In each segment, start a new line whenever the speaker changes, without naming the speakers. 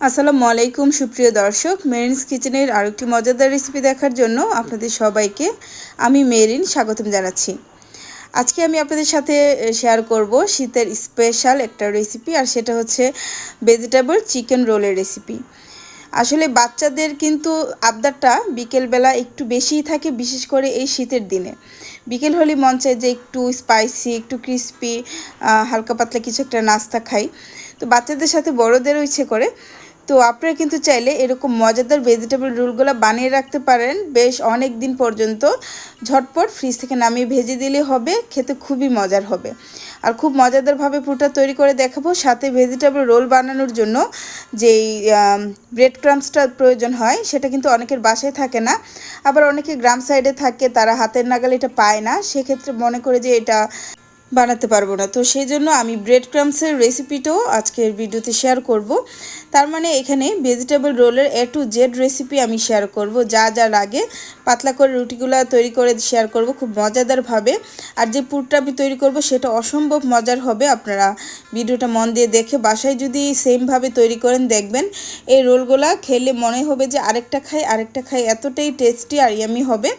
আসসালামু আলাইকুম, সুপ্রিয় দর্শক। মেরিনস কিচেনের আরেকটি মজাদার রেসিপি দেখার জন্য আপনাদের সবাইকে আমি মেরিন স্বাগতম জানাচ্ছি। আজকে আমি আপনাদের সাথে শেয়ার করব শীতের স্পেশাল একটা রেসিপি আর সেটা হচ্ছে ভেজিটেবল চিকেন রোলের রেসিপি আসলে বাচ্চাদের কিন্তু আবদারটা বিকেলবেলা একটু বেশিই থাকে, বিশেষ করে এই শীতের দিনে। বিকেল হলে মন চায় যে একটু স্পাইসি একটু ক্রিস্পি হালকা পাতলা কিছু একটা নাস্তা খাই। তো বাচ্চাদের সাথে বড়োদেরও ইচ্ছে করে। তো আপনারা কিন্তু চাইলে এরকম মজাদার ভেজিটেবল রোলগুলো বানিয়ে রাখতে পারেন। বেশ অনেক দিন পর্যন্ত ঝটপট ফ্রিজ থেকে নামিয়ে ভেজে দিলে হবে, খেতে খুবই মজার হবে। আর খুব মজাদারভাবে পুরোটা তৈরি করে দেখাবো, সাথে ভেজিটেবল রোল বানানোর জন্য যেই ব্রেড ক্রামসটা প্রয়োজন হয়, সেটা কিন্তু অনেকের বাসায় থাকে না। আবার অনেকে গ্রাম সাইডে থাকে, তারা হাতের নাগালে এটা পায় না। সেক্ষেত্রে মনে করে যে এটা বানাতে পারব না। তো সেই জন্য আমি ব্রেড ক্রামসের রেসিপিটাও আজকের ভিডিওতে শেয়ার করব। তার মানে এখানে ভেজিটেবল রোলের এ টু জেড রেসিপি আমি শেয়ার করব। যা যা লাগে পাতলা করে রুটিগুলো তৈরি করে শেয়ার করব খুব মজাদারভাবে আর যে পুরটা আমি তৈরি করব সেটা অসম্ভব মজার হবে আপনারা ভিডিওটা মন দিয়ে দেখে বাসায় যদি সেমভাবে তৈরি করেন দেখবেন। এই রোলগুলা খেলে মনে হবে যে আরেকটা খাই আরেকটা খাই এতটাই টেস্টি আর ইয়ামি হবে।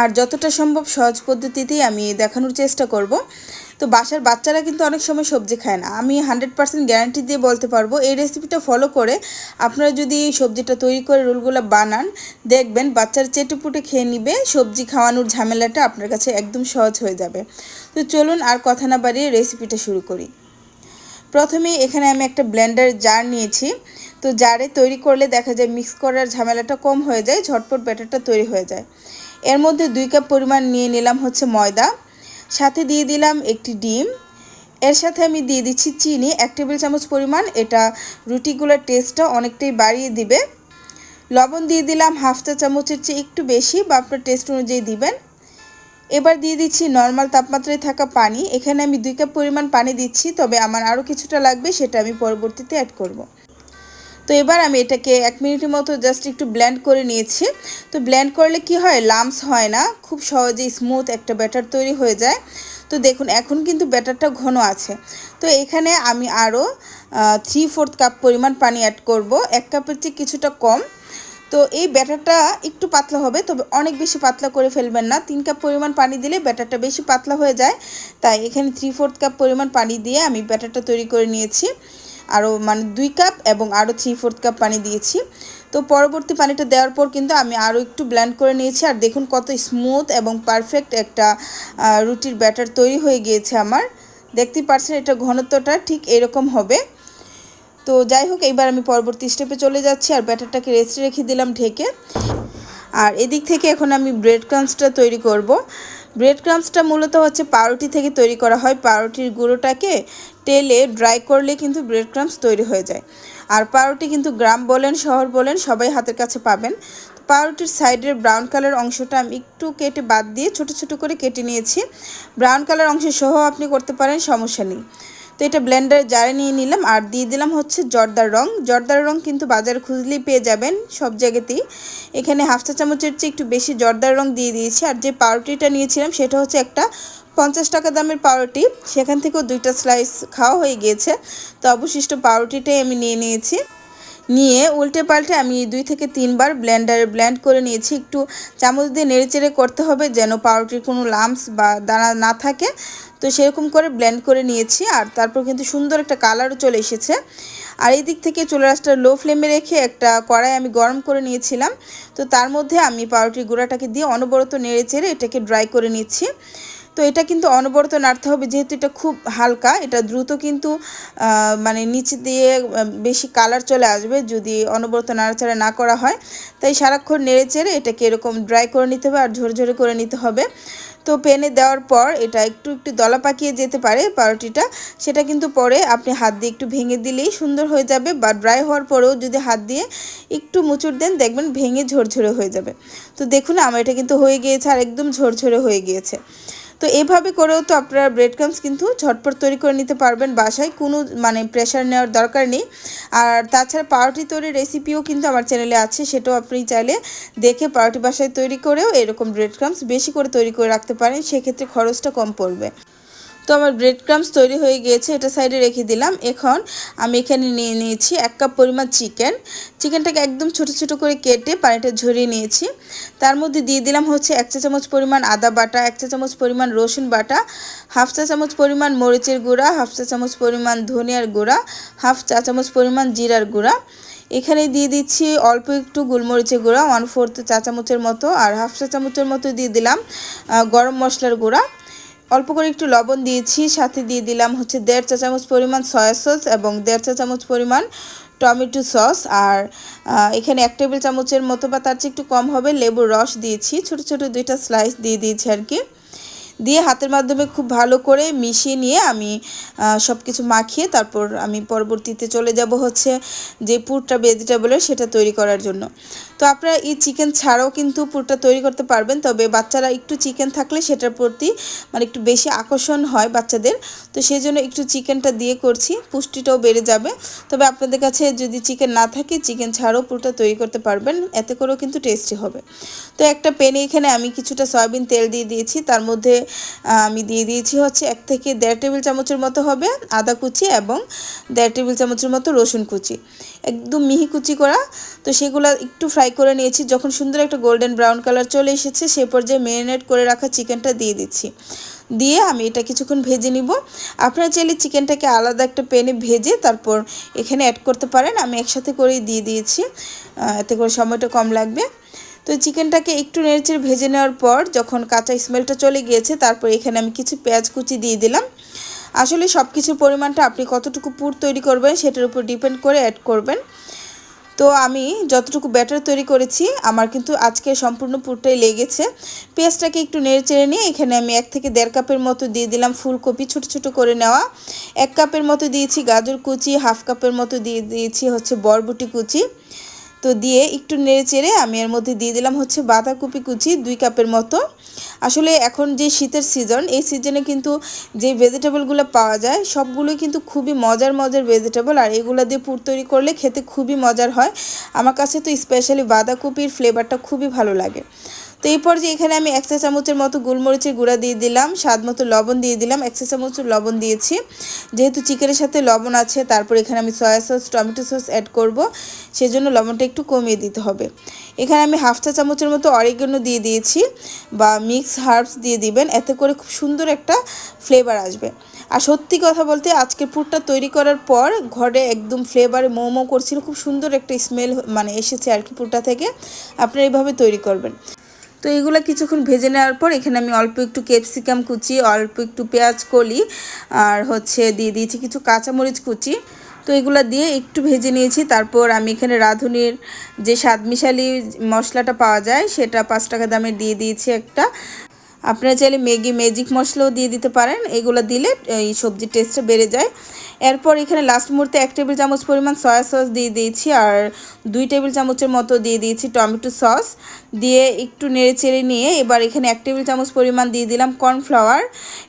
আর যতটা সম্ভব সহজ পদ্ধতিতেই আমি দেখানোর চেষ্টা করব। তো বাসার বাচ্চারা কিন্তু অনেক সময় সবজি খায় না। আমি হান্ড্রেড পার্সেন্ট গ্যারান্টি দিয়ে বলতে পারব, এই রেসিপিটা ফলো করে আপনারা যদি এই সবজিটা তৈরি করে রোলগুলো বানান, দেখবেন বাচ্চার চেটেপুটে খেয়ে নিবে, সবজি খাওয়ানোর ঝামেলাটা আপনার কাছে একদম সহজ হয়ে যাবে। তো চলুন আর কথা না বাড়িয়ে রেসিপিটা শুরু করি। প্রথমে এখানে আমি একটা ব্লেন্ডার জার নিয়েছি। তো জারে তৈরি করলে দেখা যায় মিক্স করার ঝামেলাটা কম হয়ে যায়, ঝটপট ব্যাটারটা তৈরি হয়ে যায়। এর মধ্যে দুই কাপ পরিমাণ নিয়ে নিলাম হচ্ছে ময়দা। সাথে দিয়ে দিলাম একটি ডিম। এর সাথে আমি দিয়ে দিচ্ছি চিনি, এক টেবিল চামচ পরিমাণ। এটা রুটিগুলোর টেস্টটা অনেকটাই বাড়িয়ে দিবে। লবণ দিয়ে দিলাম হাফ চা চামচের চেয়ে একটু বেশি, বা আপনার টেস্ট অনুযায়ী দিবেন। এবার দিয়ে দিচ্ছি নর্মাল তাপমাত্রায় থাকা পানি। এখানে আমি দুই কাপ পরিমাণ পানি দিচ্ছি, তবে আমার আরও কিছুটা লাগবে, সেটা আমি পরবর্তীতে অ্যাড করব। তো এবার আমি এটাকে এক মিনিটের মতো জাস্ট একটু ব্ল্যান্ড করে নিয়েছি। তো ব্ল্যান্ড করলে কি হয়? লামস হয় না। খুব সহজেই স্মুথ একটা ব্যাটার তৈরি হয়ে যায়। তো দেখুন, এখন কিন্তু ব্যাটারটা ঘন আছে। তো এখানে আমি আরও থ্রি ফোর্থ কাপ পরিমাণ পানি অ্যাড করব। এক কাপের চেয়ে কিছুটা কম। তো এই ব্যাটারটা একটু পাতলা হবে, তবে অনেক বেশি পাতলা করে ফেলবেন না। তিন কাপ পরিমাণ পানি দিলে ব্যাটারটা বেশি পাতলা হয়ে যায়। তাই এখানে থ্রি ফোর্থ কাপ পরিমাণ পানি দিয়ে আমি ব্যাটারটা তৈরি করে নিয়েছি। আরও মানে দুই কাপ এবং আরও থ্রি ফোর্থ কাপ পানি দিয়েছি। তো পরবর্তী পানিটা দেওয়ার পর কিন্তু আমি আরও একটু ব্ল্যান্ড করে নিয়েছি। আর দেখুন কত স্মুথ এবং পারফেক্ট একটা রুটির ব্যাটার তৈরি হয়ে গিয়েছে আমার। দেখতেই পারছেন এটা ঘনত্বটা ঠিক এরকম হবে। তো যাই হোক, এইবার আমি পরবর্তী স্টেপে চলে যাচ্ছি আর ব্যাটারটাকে রেস্টে রেখে দিলাম ঢেকে। আর এদিক থেকে এখন আমি ব্রেড ক্রামসটা তৈরি করব। ব্রেড ক্রামসটা মূলত হচ্ছে পাউরুটি থেকে তৈরি করা হয়। পাউরুটির গুঁড়োটাকে তেলে ড্রাই করলে কিন্তু ব্রেড ক্রামস তৈরি হয়ে যায়। আর পাউরুটি কিন্তু গ্রাম বলেন, শহর বলেন, সবাই হাতের কাছে পাবেন। পাউরুটির সাইডের ব্রাউন কালার অংশটা আমি একটু কেটে বাদ দিয়ে ছোট ছোট করে কেটে নিয়েছি। ব্রাউন কালার অংশ সহ আপনি করতে পারেন, সমস্যা নেই। তো এটা ব্লেন্ডার জারে নিয়ে নিলাম আর দিয়ে দিলাম হচ্ছে জর্দার রং। জর্দার রং কিন্তু বাজার খুঁজলেই পেয়ে যাবেন সব জায়গাতেই। এখানে হাফ চা চামচের চেয়ে একটু বেশি জর্দার রং দিয়ে দিয়েছি আর যে পাউরুটিটা নিয়েছিলাম সেটা হচ্ছে একটা পঞ্চাশ টাকা দামের পাউরুটি। সেখান থেকেও দুইটা স্লাইস খাওয়া হয়ে গিয়েছে। তো অবশিষ্ট পাউরুটিটাই আমি নিয়ে নিয়েছি। নিয়ে উল্টে পাল্টে আমি দুই থেকে তিনবার ব্লেন্ডারে ব্লেন্ড করে নিয়েছি। একটু চামচ দিয়ে নেড়েচেড়ে করতে হবে যেন পাউরুটির কোনো লামস বা দানা না থাকে। তো সেরকম করে ব্লেন্ড করে নিয়েছি আর তারপর কিন্তু সুন্দর একটা কালারও চলে এসেছে। আর এই দিক থেকে চুলা রাসটা লো ফ্লেমে রেখে একটা কড়াই আমি গরম করে নিয়েছিলাম। তো তার মধ্যে আমি পাউরুটির গুঁড়াটাকে দিয়ে অনবরত নেড়ে চেড়ে এটাকে ড্রাই করে নিচ্ছি। তো এটা কিন্তু অনবরত নাড়তে হবে, যেহেতু এটা খুব হালকা, এটা দ্রুত কিন্তু মানে নিচে দিয়ে বেশি কালার চলে আসবে যদি অনবরত নাড়াচাড়া না করা হয়। তাই সারাক্ষণ নেড়ে চেড়ে এটাকে এরকম ড্রাই করে নিতে হবে আর ঝরে ঝরে করে নিতে হবে। তো পেনে দেওয়ার পর এটা একটু একটু দলা পাকিয়ে যেতে পারে পাউরুটিটা, সেটা কিন্তু পরে আপনি হাত দিয়ে একটু ভেঙে দিলেই সুন্দর হয়ে যাবে বা ড্রাই হওয়ার পরেও যদি হাত দিয়ে একটু মুচুর দেন, দেখবেন ভেঙে ঝরঝরে হয়ে যাবে। তো দেখুন, আমার এটা কিন্তু হয়ে গিয়েছে আর একদম ঝরঝরে হয়ে গিয়েছে। তো এভাবে করেও তো আপনারা ব্রেড ক্রামস কিন্তু ঝটপট তৈরি করে নিতে পারবেন বাসায়। কোনো মানে প্রেশার নেওয়ার দরকার নেই। আর তাছাড়া পাউরুটি তৈরির রেসিপিও কিন্তু আমার চ্যানেলে আছে, সেটাও আপনি চাইলে দেখে পাউরুটি বাসায় তৈরি করেও এরকম ব্রেড ক্রামস বেশি করে তৈরি করে রাখতে পারেন। সেক্ষেত্রে খরচটা কম পড়বে। আমার ব্রেড ক্রামস তৈরি হয়ে গিয়েছে, এটা সাইডে রেখে দিলাম। এখন আমি এখানে নিয়ে নিয়েছি এক কাপ পরিমাণ চিকেন চিকেনটাকে একদম ছোট ছোট করে কেটে পানিটা ঝরিয়ে নিয়েছি। তার মধ্যে দিয়ে দিলাম হচ্ছে এক চা চামচ পরিমাণ আদা বাটা, এক চা চামচ পরিমাণ রসুন বাটা, হাফ চা চামচ পরিমাণ মরিচের গুঁড়া, হাফ চা চামচ পরিমাণ ধনিয়ার গুঁড়া, হাফ চা চামচ পরিমাণ জিরার গুঁড়া। এখানে দিয়ে দিচ্ছি অল্প একটু গোলমরিচের গুঁড়া ওয়ান ফোর্থ চা চামচের মতো, আর হাফ চা চামচের মতো দিয়ে দিলাম গরম মশলার গুঁড়া। অল্প করে একটু লবণ দিয়েছি, সাথে দিয়ে দিলাম হচ্ছে দেড় চা চামচ পরিমাণ সয়া সস এবং দেড় চা চামচ পরিমাণ টমেটো সস আর এখানে এক টেবিল চামচের মতো বা তার চেয়ে একটু কম হবে লেবুর রস দিয়েছি, ছোট ছোট দুইটা স্লাইস দিয়ে দিয়েছি আর কি। দিয়ে হাতের মাধ্যমে খুব ভালো করে মিশিয়ে নিয়ে আমি সব কিছু মাখিয়ে তারপর আমি পরবর্তীতে চলে যাব হচ্ছে যে পুরটা ভেজিটেবলের সেটা তৈরি করার জন্য। তো আপনারা এই চিকেন ছাড়াও কিন্তু পুরটা তৈরি করতে পারবেন, তবে বাচ্চারা একটু চিকেন থাকলে সেটার প্রতি মানে একটু বেশি আকর্ষণ হয় বাচ্চাদের। তো সেই জন্য একটু চিকেনটা দিয়ে করছি, পুষ্টিটাও বেড়ে যাবে। তবে আপনাদের কাছে যদি চিকেন না থাকে চিকেন ছাড়াও পুরটা তৈরি করতে পারবেন, এতে করেও কিন্তু টেস্টি হবে। তো একটা পেনে এখানে আমি কিছুটা সয়াবিন তেল দিয়ে দিয়েছি, তার মধ্যে আমি দিয়ে দিয়েছি হচ্ছে এক থেকে দেড় টেবিল চামচের মতো হবে আদা কুচি এবং দেড় টেবিল চামচের মতো রসুন কুচি। একদম মিহি কুচি করা। তো সেগুলো একটু ফ্রাই করে নিয়েছি। যখন সুন্দর একটা গোল্ডেন ব্রাউন কালার চলে এসেছে, সে পর্যায়ে ম্যারিনেট করে রাখা চিকেনটা দিয়ে দিচ্ছি। দিয়ে আমি এটা কিছুক্ষণ ভেজে নিব। আপনারা চাইলে চিকেনটাকে আলাদা একটা প্যানে ভেজে তারপর এখানে অ্যাড করতে পারেন। আমি একসাথে করেই দিয়ে দিয়েছি। এতে করে সময়টা কম লাগবে। তো চিকেনটাকে একটু নেড়েচেড়ে ভেজে নেওয়ার পর যখন কাঁচা স্মেলটা চলে গিয়েছে, তারপর এখানে আমি কিছু পেঁয়াজ কুচি দিয়ে দিলাম। আসলে সব কিছুর পরিমাণটা আপনি কতটুকু পুর তৈরি করবেন সেটার উপর ডিপেন্ড করে অ্যাড করবেন। তো আমি যতটুকু ব্যাটার তৈরি করেছি, আমার কিন্তু আজকে সম্পূর্ণ পুরটাই লেগেছে। পেঁয়াজটাকে একটু নেড়ে চেড়ে নিয়ে এখানে আমি এক থেকে দেড় কাপের মতো দিয়ে দিলাম ফুলকপি ছোট ছোট করে নেওয়া। এক কাপের মতো দিয়েছি গাজর কুচি, হাফ কাপের মতো দিয়ে দিয়েছি হচ্ছে বরবটি কুচি। তো দিয়ে একটু নেড়ে চেড়ে আমি এর মধ্যে দিয়ে দিলাম হচ্ছে বাঁধাকপি কুচি দুই কাপের মতো। আসলে এখন যে শীতের সিজন এই সিজনে কিন্তু যে ভেজিটেবলগুলো পাওয়া যায়, সবগুলোই কিন্তু খুবই মজার মজার ভেজিটেবল আর এগুলো দিয়ে পুর তৈরি করলে খেতে খুবই মজার হয়। আমার কাছে তো স্পেশালি বাঁধাকপির ফ্লেভারটা খুবই ভালো লাগে। তো এই পর্যায়ে এখানে আমি এক চা চামচের মতো গোলমরিচের গুঁড়া দিয়ে দিলাম, স্বাদ মতো লবণ দিয়ে দিলাম, এক চা চামচ লবণ দিয়েছি। যেহেতু চিকেনের সাথে লবণ আছে, তারপর এখানে আমি soya sauce, tomato sauce add করব, সেজন্য লবণটা একটু কমিয়ে দিতে হবে। এখানে আমি হাফ চা চামচের মতো অরিগেনো দিয়ে দিয়েছি, বা মিক্স হার্বস দিয়ে দিবেন, এতে করে খুব সুন্দর একটা ফ্লেভার আসবে। আর সত্যি কথা বলতে, আজকের পুরটা তৈরি করার পর ঘরে একদম ফ্লেভারে মোমো করছিল, খুব সুন্দর একটা স্মেল মানে এসেছে আর কি পুরটা থেকে। আপনারা এইভাবে তৈরি করবেন। তো এগুলো কিছুক্ষণ ভেজে নেওয়ার পর এখানে আমি অল্প একটু ক্যাপসিকাম কুচি, অল্প একটু পেঁয়াজ কলি আর হচ্ছে দিয়ে দিয়েছি কিছু কাঁচামরিচ কুচি। তো এগুলো দিয়ে একটু ভেজে নিয়েছি। তারপর আমি এখানে রাঁধুনির যে স্বাদমিশালি মশলাটা পাওয়া যায়, সেটা পাঁচ টাকা দামে দিয়ে দিয়েছি একটা। আপনারা চাইলে ম্যাগি, ম্যাজিক মশলাও দিয়ে দিতে পারেন। এগুলো দিলে, এই সবজির টেস্টটা বেড়ে যায়। এরপর এখানে লাস্ট মুহূর্তে এক টেবিল চামচ পরিমাণ সয়া সস দিয়ে দিয়েছি আর দুই টেবিল চামচের মতো দিয়ে দিয়েছি টমেটো সস দিয়ে একটু নেড়ে চেড়ে নিয়ে এবার এখানে এক টেবিল চামচ পরিমাণ দিয়ে দিলাম কর্নফ্লাওয়ার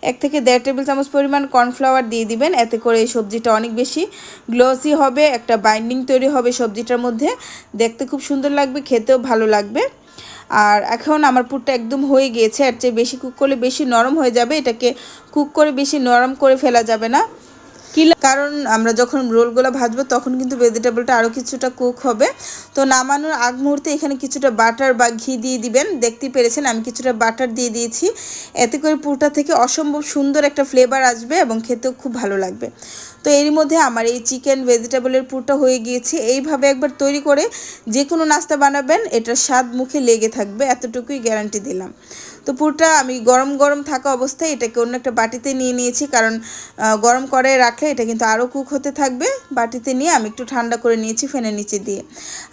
এক থেকে দেড় টেবিল চামচ পরিমাণ কর্নফ্লাওয়ার দিয়ে দিবেন। এতে করে এই সবজিটা অনেক বেশি গ্লোসি হবে, একটা বাইন্ডিং তৈরি হবে সবজিটার মধ্যে। দেখতে খুব সুন্দর লাগবে, খেতেও ভালো লাগবে। আর এখন আমার পুরটা একদম হয়ে গিয়েছে আর চেয়ে বেশি কুক করলে বেশি নরম হয়ে যাবে, এটাকে কুক করে বেশি নরম করে ফেলা যাবে না। কি কারণ আমরা যখন রোলগুলো ভাজবো, তখন কিন্তু ভেজিটেবলটা আরও কিছুটা কুক হবে। তো নামানোর আগ মুহূর্তে এখানে কিছুটা বাটার বা ঘি দিয়ে দিবেন। দেখতে পেরেছেন, আমি কিছুটা বাটার দিয়ে দিয়েছি। এতে করে পুরটা থেকে অসম্ভব সুন্দর একটা ফ্লেভার আসবে এবং খেতেও খুব ভালো লাগবে। তো এরই মধ্যে আমার এই চিকেন ভেজিটেবলের পুরটা হয়ে গিয়েছে। এইভাবে একবার তৈরি করে যে কোনো নাস্তা বানাবেন, এটার স্বাদ মুখে লেগে থাকবে, এতটুকুই গ্যারান্টি দিলাম। তো পুরটা আমি গরম গরম থাকা অবস্থায় এটাকে অন্য একটা বাটিতে নিয়ে নিয়েছি। কারণ গরম করে রাখলে এটা কিন্তু আরও কুক হতে থাকবে। বাটিতে নিয়ে আমি একটু ঠান্ডা করে নিয়েছি ফ্যানের নিচে দিয়ে।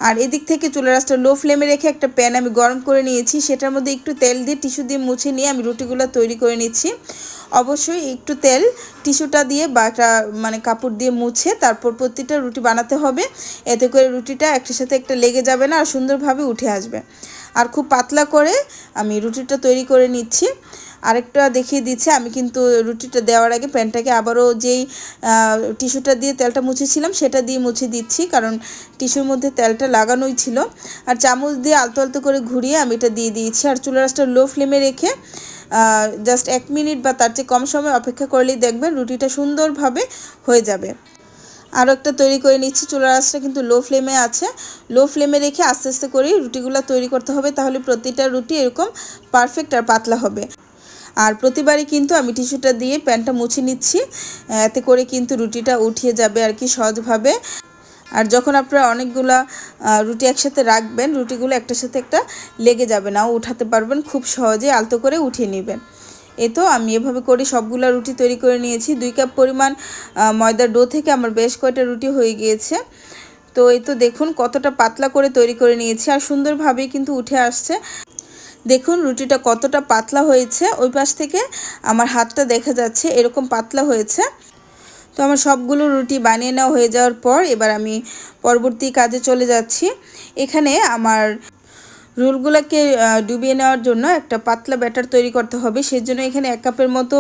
আর এদিক থেকে চুলা রাসটা লো ফ্লেমে রেখে একটা প্যান আমি গরম করে নিয়েছি। সেটার মধ্যে একটু তেল দিয়ে টিস্যু দিয়ে মুছে নিয়ে আমি রুটিগুলো তৈরি করে নিচ্ছি। অবশ্যই একটু তেল, টিস্যুটা দিয়ে বা একটা মানে কাপড় দিয়ে মুছে তারপর প্রতিটা রুটি বানাতে হবে। এতে করে রুটিটা একটার সাথে একটা লেগে যাবে না আর সুন্দরভাবে উঠে আসবে। আর খুব পাতলা করে আমি রুটিটা তৈরি করে নিচ্ছি। আরেকটা দেখিয়ে দিচ্ছে, আমি কিন্তু রুটিটা দেওয়ার আগে প্যানটাকে আবারও যেই টিস্যুটা দিয়ে তেলটা মুছেছিলাম সেটা দিয়ে মুছে দিচ্ছি, কারণ টিস্যুর মধ্যে তেলটা লাগানোই ছিল। আর চামচ দিয়ে আলতো আলতো করে ঘুরিয়ে আমি এটা দিয়ে দিয়েছি। আর চুলা রাসটা লো ফ্লেমে রেখে জাস্ট এক মিনিট বা তার চেয়ে কম সময় অপেক্ষা করলেই দেখবেন রুটিটা সুন্দরভাবে হয়ে যাবে। আরও একটা তৈরি করে নিচ্ছি। চুলার আঁচটা কিন্তু লো ফ্লেমে আছে। লো ফ্লেমে রেখে আস্তে আস্তে করেই রুটিগুলো তৈরি করতে হবে, তাহলে প্রতিটা রুটি এরকম পারফেক্ট আর পাতলা হবে। আর প্রতিবারই কিন্তু আমি টিস্যুটা দিয়ে প্যানটা মুছে নিচ্ছি। এতে করে কিন্তু রুটিটা উঠিয়ে যাবে আর কি সহজভাবে। আর যখন আপনারা অনেকগুলা রুটি একসাথে রাখবেন, রুটিগুলো একটার সাথে একটা লেগে যাবে না। উঠাতে পারবেন খুব সহজে আলতো করে উঠিয়ে নেবেন। এ তো আমি এভাবে করে সবগুলো রুটি তৈরি করে নিয়েছি। দুই কাপ পরিমাণ ময়দার ডো থেকে আমার বেশ কয়টা রুটি হয়ে গিয়েছে। তো এই তো দেখুন কতটা পাতলা করে তৈরি করে নিয়েছি আর সুন্দরভাবেই কিন্তু উঠে আসছে। দেখুন রুটিটা কতটা পাতলা হয়েছে। ওই পাশ থেকে আমার হাতটা দেখা যাচ্ছে এরকম পাতলা হয়েছে। তো আমার সবগুলো রুটি বানিয়ে নেওয়া হয়ে যাওয়ার পর এবার আমি পরবর্তী কাজে চলে যাচ্ছি। এখানে আমার রোলগুলোকে ডুবিয়ে নেওয়ার জন্য একটা পাতলা ব্যাটার তৈরি করতে হবে। সেজন্য এখানে এক কাপের মতো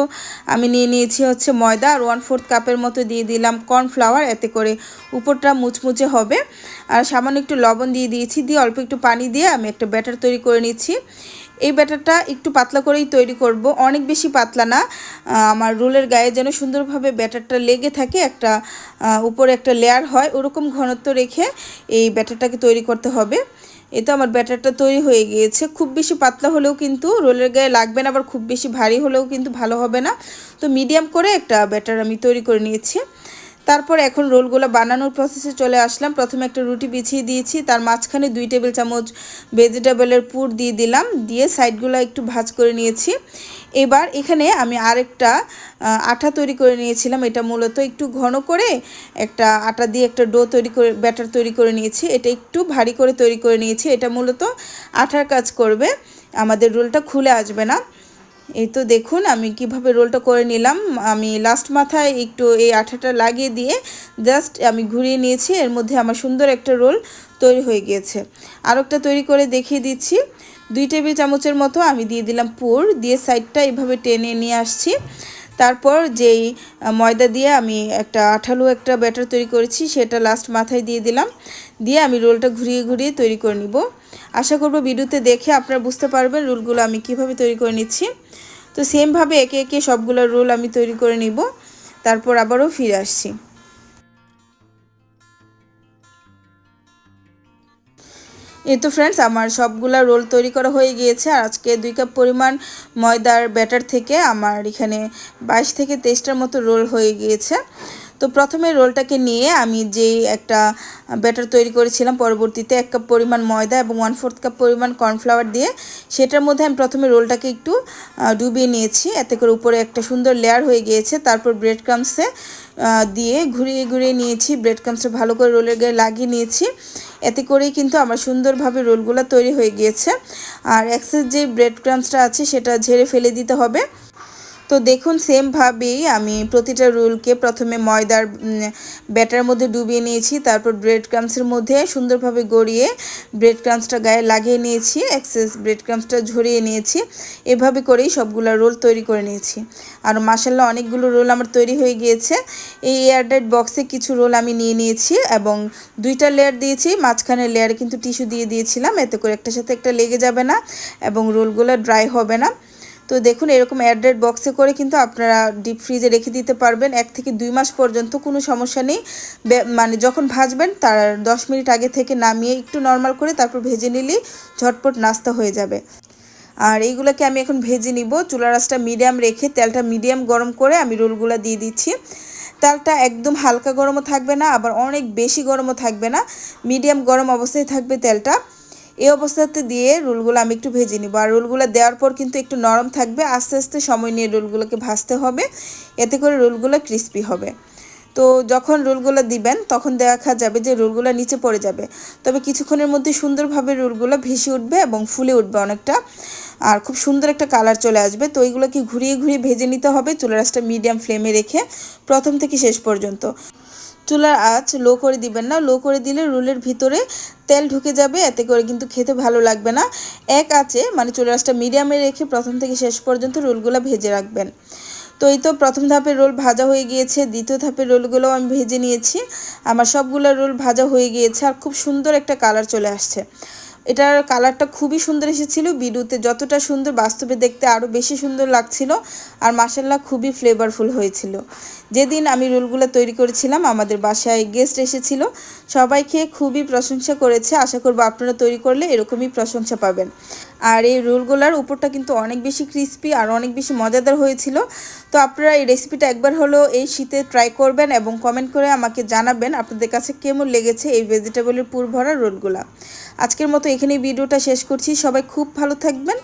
আমি নিয়ে নিয়েছি হচ্ছে ময়দা আর ওয়ান ফোর্থ কাপের মতো দিয়ে দিলাম কর্নফ্লাওয়ার এতে করে উপরটা মুচমুচে হবে। আর সামান্য একটু লবণ দিয়ে দিয়েছি, দিয়ে অল্প একটু পানি দিয়ে আমি একটা ব্যাটার তৈরি করে নিচ্ছি। এই ব্যাটারটা একটু পাতলা করেই তৈরি করব, অনেক বেশি পাতলা না। আমার রোলের গায়ে যেন সুন্দরভাবে ব্যাটারটা লেগে থাকে, একটা উপরে একটা লেয়ার হয়, ওরকম ঘনত্ব রেখে এই ব্যাটারটাকে তৈরি করতে হবে। এ তো আমার ব্যাটারটা তৈরি হয়ে গিয়েছে। খুব বেশি পাতলা হলেও কিন্তু রোলের গায়ে লাগবে না, আবার খুব বেশি ভারী হলেও কিন্তু ভালো হবে না। তো মিডিয়াম করে একটা ব্যাটার আমি তৈরি করে নিয়েছি। তারপর এখন রোলগুলো বানানোর প্রসেসে চলে আসলাম। প্রথমে একটা রুটি বিছিয়ে দিয়েছি, তার মাঝখানে দুই টেবিল চামচ ভেজিটেবলের পুর দিয়ে দিলাম। দিয়ে সাইডগুলো একটু ভাজ করে নিয়েছি। এবার এখানে আমি আরেকটা আঠা তৈরি করে নিয়েছিলাম। এটা মূলত একটু ঘন করে একটা আটা দিয়ে একটা ডো তৈরি করে, ব্যাটার তৈরি করে নিয়েছি। এটা একটু ভারী করে তৈরি করে নিয়েছি। এটা মূলত আঠার কাজ করবে। আমাদের রোলটা খুলে আসবে না। এই তো দেখুন আমি কীভাবে রোলটা করে নিলাম। আমি লাস্ট মাথায় একটু এই আঠাটা লাগিয়ে দিয়ে জাস্ট আমি ঘুরিয়ে নিয়েছি। এর মধ্যে আমার সুন্দর একটা রোল তৈরি হয়ে গিয়েছে। আর একটা তৈরি করে দেখিয়ে দিচ্ছি। দুই টেবিল চামচের মতো আমি দিয়ে দিলাম পুর, দিয়ে সাইডটা এভাবে টেনে নিয়ে আসছি। তারপর যেই ময়দা দিয়ে আমি একটা আঠালো একটা ব্যাটার তৈরি করেছি, সেটা লাস্ট মাথায় দিয়ে দিলাম। দিয়ে আমি রোলটা ঘুরিয়ে ঘুরিয়ে তৈরি করে নিব। আশা করব ভিডিওতে দেখে আপনারা বুঝতে পারবেন রোলগুলো আমি কীভাবে তৈরি করে নিচ্ছি। তো সেমভাবে একে একে সবগুলো রোল আমি তৈরি করে নিব। তারপর আবারও ফিরে আসছি। এই তো ফ্রেন্ডস আমার সবগুলা রোল তৈরি করা হয়ে গিয়েছে আর আজকে দুই কাপ পরিমাণ ময়দার ব্যাটার থেকে আমার এখানে বাইশ থেকে তেইশটার মতো রোল হয়ে গিয়েছে। তো প্রথমে রোলটাকে নিয়ে আমি যেই একটা ব্যাটার তৈরি করেছিলাম, পরবর্তীতে এক কাপ পরিমাণ ময়দা এবং ওয়ান ফোর্থ কাপ পরিমাণ কর্নফ্লাওয়ার দিয়ে সেটার মধ্যে আমি প্রথমে রোলটাকে একটু ডুবিয়ে নিয়েছি। এতে করে উপরে একটা সুন্দর লেয়ার হয়ে গিয়েছে। তারপর ব্রেড ক্রামসে দিয়ে ঘুরিয়ে ঘুরিয়ে নিয়েছি। ব্রেড ক্রামসটা ভালো করে রোলের গায়ে লাগিয়ে নিয়েছি। এতে করেই কিন্তু আমার সুন্দরভাবে রোলগুলো তৈরি হয়ে গিয়েছে। আর এক্সেস যে ব্রেড ক্রামসটা আছে সেটা ঝেড়ে ফেলে দিতে হবে। তো দেখুন সেমভাবেই আমি প্রতিটা রোলকে প্রথমে ময়দার ব্যাটার মধ্যে ডুবিয়ে নিয়েছি, তারপর ব্রেড ক্রামসের মধ্যে সুন্দরভাবে গড়িয়ে ব্রেড ক্রামসটা গায়ে লাগিয়ে নিয়েছি এক্সেস ব্রেড ক্রামসটা ঝরিয়ে নিয়েছি, এভাবে করেই সবগুলো রোল তৈরি করে নিয়েছি। আর মাসাল্লাহ অনেকগুলো রোল আমার তৈরি হয়ে গিয়েছে। এই এয়ারডাইট বক্সে কিছু রোল আমি নিয়ে নিয়েছি এবং দুইটা লেয়ার দিয়েছি মাঝখানে লেয়ারে কিন্তু টিস্যু দিয়ে দিয়েছিলাম, এতে করে একটার সাথে একটা লেগে যাবে না এবং রোলগুলো ড্রাই হবে না। তো দেখুন, এরকম অ্যাড্রেড বক্সে করে কিন্তু আপনারা ডিপ ফ্রিজে রেখে দিতে পারবেন। এক থেকে দুই মাস পর্যন্ত কোনো সমস্যা নেই। মানে যখন ভাজবেন, তার দশ মিনিট আগে থেকে নামিয়ে একটু নর্মাল করে তারপর ভেজে নিলেই ঝটপট নাস্তা হয়ে যাবে। আর এইগুলোকে আমি এখন ভেজে নিব। চুলা রাসটা মিডিয়াম রেখে তেলটা মিডিয়াম গরম করে আমি রোলগুলো দিয়ে দিচ্ছি। তেলটা একদম হালকা গরমও থাকবে না, আবার অনেক বেশি গরমও থাকবে না। মিডিয়াম গরম অবস্থায় থাকবে তেলটা। এই অবস্থাতে দিয়ে রোলগুলো আমি একটু ভেজে নিব। আর রোলগুলো দেওয়ার পর কিন্তু একটু নরম থাকবে। আস্তে আস্তে সময় নিয়ে রোলগুলোকে ভাজতে হবে। এতে করে রোলগুলো ক্রিস্পি হবে। তো যখন রোলগুলো দিবেন, তখন দেখা যাবে যে রোলগুলো নিচে পড়ে যাবে। তবে কিছুক্ষণের মধ্যে সুন্দরভাবে রোলগুলো ভেসে উঠবে এবং ফুলে উঠবে অনেকটা। আর খুব সুন্দর একটা কালার চলে আসবে। তো এইগুলোকে ঘুরিয়ে ঘুরিয়ে ভেজে নিতে হবে চুলারাসটা মিডিয়াম ফ্লেমে রেখে প্রথম থেকে শেষ পর্যন্ত। চুলার আঁচ লো করে দিবেন না। লো করে দিলে রোলের ভিতরে তেল ঢুকে যাবে। এতে করে কিন্তু খেতে ভালো লাগবে না। এক আছে মানে চুলার আঁচটা মিডিয়ামে রেখে প্রথম থেকে শেষ পর্যন্ত রোলগুলো ভেজে রাখবেন। তো এই তো প্রথম ধাপের রোল ভাজা হয়ে গিয়েছে। দ্বিতীয় ধাপের রোলগুলোও আমি ভেজে নিয়েছি। আমার সবগুলো রোল ভাজা হয়ে গিয়েছে আর খুব সুন্দর একটা কালার চলে আসছে। এটার কালারটা খুবই সুন্দর এসেছিল, ভিডিওতে যতটা সুন্দর, বাস্তবে দেখতে আরও বেশি সুন্দর লাগছিল আর মাসাল্লাহ খুবই ফ্লেভারফুল হয়েছিল। যেদিন আমি রোলগুলো তৈরি করেছিলাম, আমাদের বাসায় গেস্ট এসেছিল সবাই খেয়ে খুবই প্রশংসা করেছে, আশা করব আপনারা তৈরি করলে এরকমই প্রশংসা পাবেন। আর এই রোলগুলার উপরটা কিন্তু অনেক বেশি ক্রিস্পি আর অনেক বেশি মজাদার হয়েছিল। তো আপনারা এই রেসিপিটা একবার হলো এই শীতে ট্রাই করবেন এবং কমেন্ট করে আমাকে জানাবেন আপনাদের কাছে কেমন লেগেছে এই ভেজিটেবলের পুর ভরা রোলগুলা। আজকের মতো এখানে ভিডিওটা শেষ করছি। সবাই খুব ভালো থাকবেন।